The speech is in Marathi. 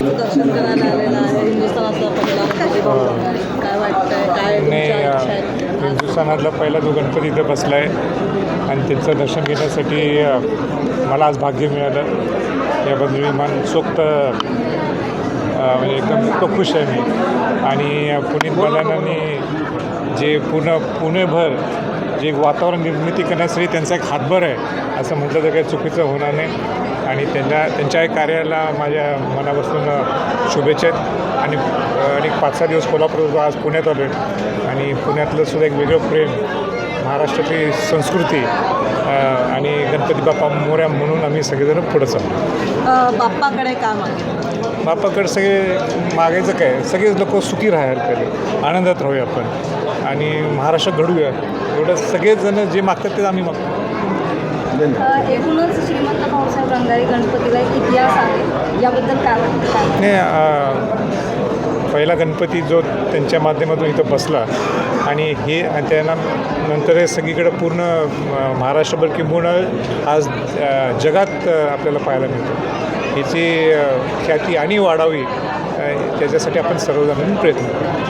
दर्शन करायला आलेला आहे हिंदुस्थानातला पहिला. काय वाटतंय काय आणि? हिंदुस्थानातला पहिला जो गणपती इथं बसला आहे आणि त्यांचं दर्शन घेण्यासाठी मला आज भाग्य मिळालं याबद्दल मी मनसोक्त अ, म्हणजे एकदम खूप खुश आहे मी आणि पुनीत बलानाने जे पूर्ण पुणेभर जे वातावरण निर्मिती करण्यासाठी त्यांचा एक हातभर आहे असं म्हटलं तर काही चुकीचं होणार नाही. आणि त्यांच्या त्यांच्या एक कार्याला माझ्या मनापासून शुभेच्छा आहेत. आणि आणि पाच सहा दिवस कोल्हापूर आज पुण्यात आलो आहे आणि पुण्यातलं सुद्धा एक वेगळं प्रेम महाराष्ट्राची संस्कृती आणि गणपती बाप्पा मोऱ्या म्हणून आम्ही सगळेजण पुढं चाललो. बाप्पाकडे काय मागे बापाकडे सगळे मागायचं काय? सगळेच लोक सुखी राहायला पाहिजे. आनंदात राहूया आपण. आणि महाराष्ट्रात घडूया एवढं सगळेच जण जे मागतात ते आम्ही मागतो. एकूणच श्रीमंत भाऊसाहेब रंगारी गणपतीला एक इतिहास आहे. याबद्दल काय वाटतं? काय? नाही पहिला गणपती जो त्यांच्या माध्यमातून इथं बसला आणि हे त्यांना नंतर हे सगळीकडे पूर्ण महाराष्ट्रभर किंबहुना आज जगात आपल्याला पाहायला मिळतं. अ, ख्याती आणि वाढावी त्याच्यासाठी आपण सर्वजण प्रयत्न करू.